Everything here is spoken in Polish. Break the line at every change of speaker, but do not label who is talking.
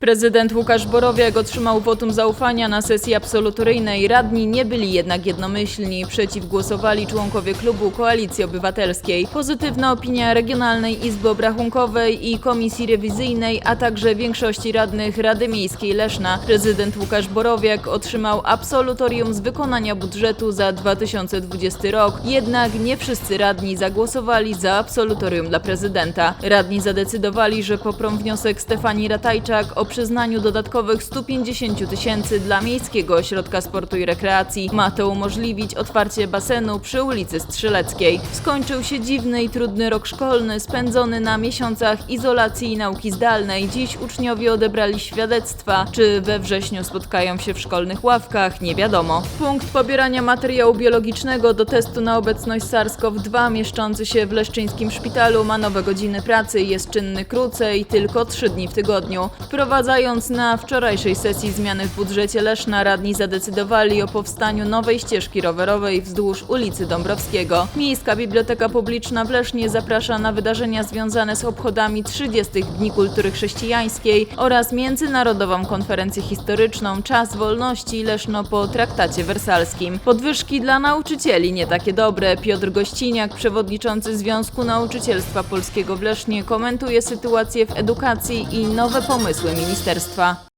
Prezydent Łukasz Borowiak otrzymał wotum zaufania na sesji absolutoryjnej. Radni nie byli jednak jednomyślni. Przeciw głosowali członkowie klubu Koalicji Obywatelskiej. Pozytywna opinia Regionalnej Izby Obrachunkowej i Komisji Rewizyjnej, a także większości radnych Rady Miejskiej Leszna. Prezydent Łukasz Borowiak otrzymał absolutorium z wykonania budżetu za 2020 rok. Jednak nie wszyscy radni zagłosowali za absolutorium dla prezydenta. Radni zadecydowali, że poprą wniosek Stefanii Ratajczak o przyznaniu dodatkowych 150 tysięcy dla Miejskiego Ośrodka Sportu i Rekreacji. Ma to umożliwić otwarcie basenu przy ulicy Strzeleckiej. Skończył się dziwny i trudny rok szkolny spędzony na miesiącach izolacji i nauki zdalnej. Dziś uczniowie odebrali świadectwa. Czy we wrześniu spotkają się w szkolnych ławkach? Nie wiadomo. Punkt pobierania materiału biologicznego do testu na obecność SARS-CoV-2 mieszczący się w Leszczyńskim Szpitalu ma nowe godziny pracy jest czynny krócej, tylko 3 dni w tygodniu. Wprowadzając na wczorajszej sesji zmiany w budżecie Leszna, radni zadecydowali o powstaniu nowej ścieżki rowerowej wzdłuż ulicy Dąbrowskiego. Miejska Biblioteka Publiczna w Lesznie zaprasza na wydarzenia związane z obchodami 30. Dni Kultury Chrześcijańskiej oraz Międzynarodową Konferencję Historyczną Czas Wolności Leszno po traktacie wersalskim. Podwyżki dla nauczycieli nie takie dobre. Piotr Gościniak, przewodniczący Związku Nauczycielstwa Polskiego w Lesznie, komentuje sytuację w edukacji i nowe pomysły ministerstwa.